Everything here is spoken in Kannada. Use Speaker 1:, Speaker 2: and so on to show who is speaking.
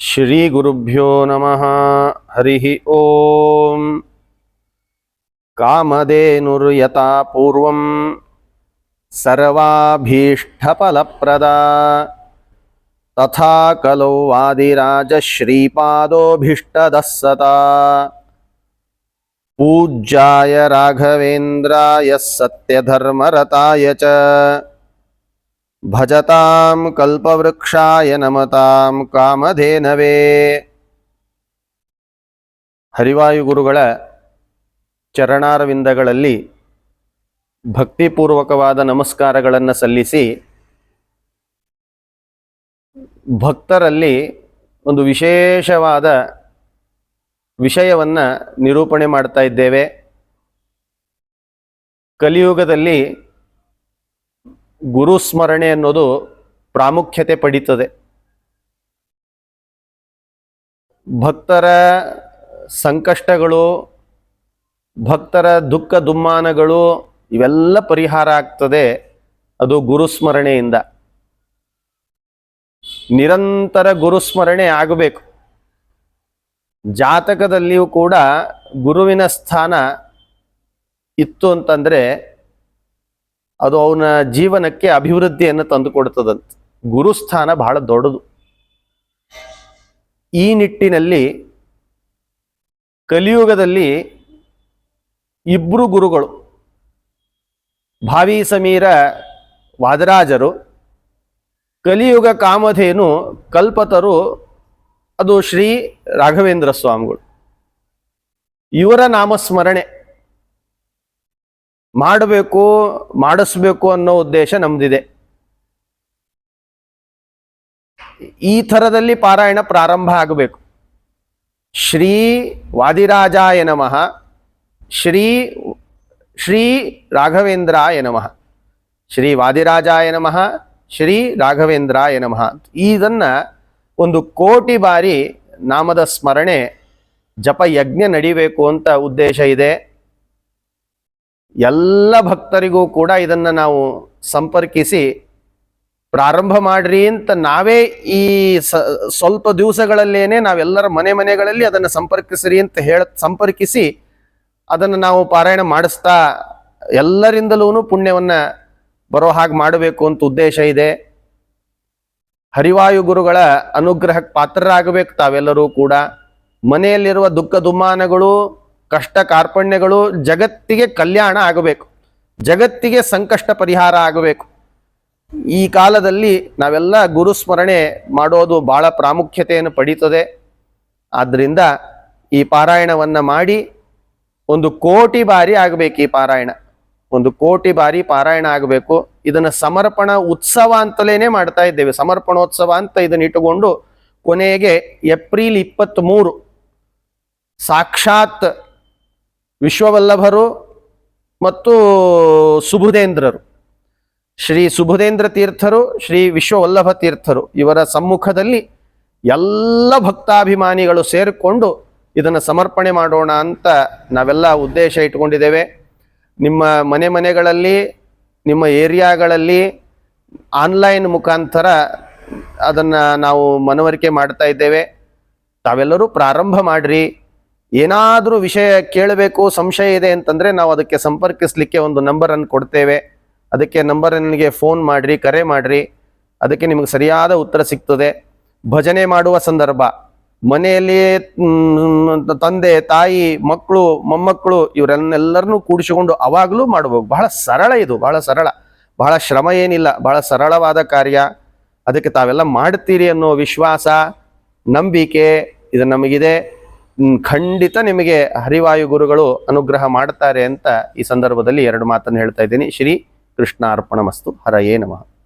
Speaker 1: श्रीगुरुभ्यो नमः। हरिः ॐ कामधेनुर्यथा पूर्वं सर्वाभीष्टफलप्रदा। तथा कलौ वादिराजश्रीपादोऽभीष्टदः सता पूज्याय राघवेन्द्राय सत्यधर्मरताय च ಭಜತಾಂ ಕಲ್ಪವೃಕ್ಷಾಯ ನಮತಾಂ ಕಾಮಧೇನವೇ. ಹರಿವಾಯುಗುರುಗಳ ಚರಣಾರವಿಂದಗಳಲ್ಲಿ ಭಕ್ತಿಪೂರ್ವಕವಾದ ನಮಸ್ಕಾರಗಳನ್ನು ಸಲ್ಲಿಸಿ ಭಕ್ತರಲ್ಲಿ ಒಂದು ವಿಶೇಷವಾದ ವಿಷಯವನ್ನು ನಿರೂಪಣೆ ಮಾಡ್ತಾ ಇದ್ದೇವೆ. ಕಲಿಯುಗದಲ್ಲಿ ಗುರುಸ್ಮರಣೆ ಅನ್ನೋದು ಪ್ರಾಮುಖ್ಯತೆ ಪಡೀತದೆ. ಭಕ್ತರ ಸಂಕಷ್ಟಗಳು, ಭಕ್ತರ ದುಃಖ ದುಮ್ಮಾನಗಳು ಇವೆಲ್ಲ ಪರಿಹಾರ ಆಗ್ತದೆ ಅದು ಗುರುಸ್ಮರಣೆಯಿಂದ ನಿರಂತರ ಗುರುಸ್ಮರಣೆ ಆಗಬೇಕು. ಜಾತಕದಲ್ಲಿಯೂ ಕೂಡ ಗುರುವಿನ ಸ್ಥಾನ ಇತ್ತು ಅಂತಂದ್ರೆ ಅದು ಅವನ ಜೀವನಕ್ಕೆ ಅಭಿವೃದ್ಧಿಯನ್ನು ತಂದುಕೊಡ್ತದಂತ ಗುರುಸ್ಥಾನ ಬಹಳ ದೊಡ್ಡದು. ಈ ನಿಟ್ಟಿನಲ್ಲಿ ಕಲಿಯುಗದಲ್ಲಿ ಇಬ್ರು ಗುರುಗಳು, ಭಾವಿ ಸಮೀರ ವಾದರಾಜರು, ಕಲಿಯುಗ ಕಾಮಧೇನು ಕಲ್ಪತರು, ಅದು ಶ್ರೀ ರಾಘವೇಂದ್ರ ಸ್ವಾಮಿಗಳು. ಇವರ ನಾಮಸ್ಮರಣೆ. ಮಾಡಬೇಕು, ಮಾಡಿಸ್ಬೇಕು ಅನ್ನೋ ಉದ್ದೇಶ ನಮ್ದಿದೆ. ಈ ಥರದಲ್ಲಿ ಪಾರಾಯಣ ಪ್ರಾರಂಭ ಆಗಬೇಕು. ಶ್ರೀ ವಾದಿರಾಜಾಯ ನಮಃ. ಶ್ರೀ ಶ್ರೀ ರಾಘವೇಂದ್ರಾಯ ನಮಃ. ಶ್ರೀ ವಾದಿರಾಜಾಯ ನಮಃ. ಶ್ರೀ ರಾಘವೇಂದ್ರಾಯ ನಮಃ. ಇದನ್ನು ಒಂದು ಕೋಟಿ ಬಾರಿ ನಾಮದ ಸ್ಮರಣೆ ಜಪ ಯಜ್ಞ ನಡಿಬೇಕು ಅಂತ ಉದ್ದೇಶ ಇದೆ. ಎಲ್ಲ ಭಕ್ತರಿಗೂ ಕೂಡ ಇದನ್ನು ನಾವು ಸಂಪರ್ಕಿಸಿ ಪ್ರಾರಂಭ ಮಾಡ್ರಿ ಅಂತ ನಾವೇ ಈ ಸ್ವಲ್ಪ ದಿವಸಗಳಲ್ಲೇನೆ ನಾವೆಲ್ಲರ ಮನೆ ಮನೆಗಳಲ್ಲಿ ಅದನ್ನು ಸಂಪರ್ಕಿಸ್ರಿ ಅಂತ ಹೇಳ, ಸಂಪರ್ಕಿಸಿ ಅದನ್ನು ನಾವು ಪಾರಾಯಣ ಮಾಡಿಸ್ತಾ ಎಲ್ಲರಿಂದಲೂ ಪುಣ್ಯವನ್ನು ಬರೋ ಹಾಗೆ ಮಾಡಬೇಕು ಅಂತ ಉದ್ದೇಶ ಇದೆ. ಹರಿವಾಯು ಗುರುಗಳ ಅನುಗ್ರಹಕ್ಕೆ ಪಾತ್ರರಾಗಬೇಕು ತಾವೆಲ್ಲರೂ ಕೂಡ. ಮನೆಯಲ್ಲಿರುವ ದುಃಖ ದುಮ್ಮಾನಗಳು ಕಷ್ಟ ಕಾರ್ಪಣ್ಯಗಳು ಜಗತ್ತಿಗೆ ಕಲ್ಯಾಣ ಆಗಬೇಕು, ಜಗತ್ತಿಗೆ ಸಂಕಷ್ಟ ಪರಿಹಾರ ಆಗಬೇಕು. ಈ ಕಾಲದಲ್ಲಿ ನಾವೆಲ್ಲ ಗುರುಸ್ಮರಣೆ ಮಾಡೋದು ಬಹಳ ಪ್ರಾಮುಖ್ಯತೆಯನ್ನು ಪಡೀತದೆ. ಆದ್ದರಿಂದ ಈ ಪಾರಾಯಣವನ್ನು ಮಾಡಿ ಒಂದು ಕೋಟಿ ಬಾರಿ ಆಗಬೇಕು ಈ ಪಾರಾಯಣ. ಒಂದು ಕೋಟಿ ಬಾರಿ ಪಾರಾಯಣ ಆಗಬೇಕು. ಇದನ್ನು ಸಮರ್ಪಣ ಉತ್ಸವ ಅಂತಲೇ ಮಾಡ್ತಾ ಇದ್ದೇವೆ. ಸಮರ್ಪಣೋತ್ಸವ ಅಂತ ಇದನ್ನ ಇಟ್ಟುಕೊಂಡು ಕೊನೆಗೆ ಏಪ್ರಿಲ್ ಇಪ್ಪತ್ತ್ ಮೂರು ಸಾಕ್ಷಾತ್ ವಿಶ್ವವಲ್ಲಭರು ಮತ್ತು ಸುಬುಧೇಂದ್ರರು. ಶ್ರೀ ಸುಬುಧೇಂದ್ರ ತೀರ್ಥರು, ಶ್ರೀ ವಿಶ್ವವಲ್ಲಭ ತೀರ್ಥರು, ಇವರ ಸಮ್ಮುಖದಲ್ಲಿ ಎಲ್ಲ ಭಕ್ತಾಭಿಮಾನಿಗಳು ಸೇರಿಕೊಂಡು ಇದನ್ನು ಸಮರ್ಪಣೆ ಮಾಡೋಣ ಅಂತ ನಾವೆಲ್ಲ ಉದ್ದೇಶ ಇಟ್ಕೊಂಡಿದ್ದೇವೆ. ನಿಮ್ಮ ಮನೆ ಮನೆಗಳಲ್ಲಿ, ನಿಮ್ಮ ಏರಿಯಾಗಳಲ್ಲಿ ಆನ್ಲೈನ್ ಮುಖಾಂತರ ಅದನ್ನು ನಾವು ಮನವರಿಕೆ ಮಾಡ್ತಾ ಇದ್ದೇವೆ. ತಾವೆಲ್ಲರೂ ಪ್ರಾರಂಭ ಮಾಡ್ರಿ. ಏನಾದರೂ ವಿಷಯ ಕೇಳಬೇಕು, ಸಂಶಯ ಇದೆ ಅಂತಂದರೆ ನಾವು ಅದಕ್ಕೆ ಸಂಪರ್ಕಿಸಲಿಕ್ಕೆ ಒಂದು ನಂಬರನ್ನು ಕೊಡ್ತೇವೆ. ಅದಕ್ಕೆ ನಂಬರನ್ನಿಗೆ ಫೋನ್ ಮಾಡಿರಿ, ಕರೆ ಮಾಡಿರಿ. ಅದಕ್ಕೆ ನಿಮಗೆ ಸರಿಯಾದ ಉತ್ತರ ಸಿಗ್ತದೆ. ಭಜನೆ ಮಾಡುವ ಸಂದರ್ಭ. ಮನೆಯಲ್ಲಿ ತಂದೆ, ತಾಯಿ ಮಕ್ಕಳು ಮೊಮ್ಮಕ್ಕಳು ಇವರನ್ನೆಲ್ಲರನ್ನೂ ಕೂಡಿಸಿಕೊಂಡು ಅವಾಗಲೂ ಮಾಡಬೇಕು ಬಹಳ ಸರಳ ಇದು, ಬಹಳ ಸರಳ. ಬಹಳ ಶ್ರಮ ಏನಿಲ್ಲ, ಬಹಳ ಸರಳವಾದ ಕಾರ್ಯ. ಅದಕ್ಕೆ ತಾವೆಲ್ಲ ಮಾಡ್ತೀರಿ ಅನ್ನೋ ವಿಶ್ವಾಸ, ನಂಬಿಕೆ ಇದು ನಮಗಿದೆ. ಖಂಡಿತ ನಿಮಗೆ ಹರಿವಾಯು ಗುರುಗಳು ಅನುಗ್ರಹ ಮಾಡುತ್ತಾರೆ ಅಂತ ಈ ಸಂದರ್ಭದಲ್ಲಿ ಎರಡು ಮಾತನ್ನು ಹೇಳ್ತಾ ಇದ್ದೀನಿ. ಶ್ರೀ ಕೃಷ್ಣ ಅರ್ಪಣ ಮಸ್ತು. ಹರಯೇ ನಮಃ.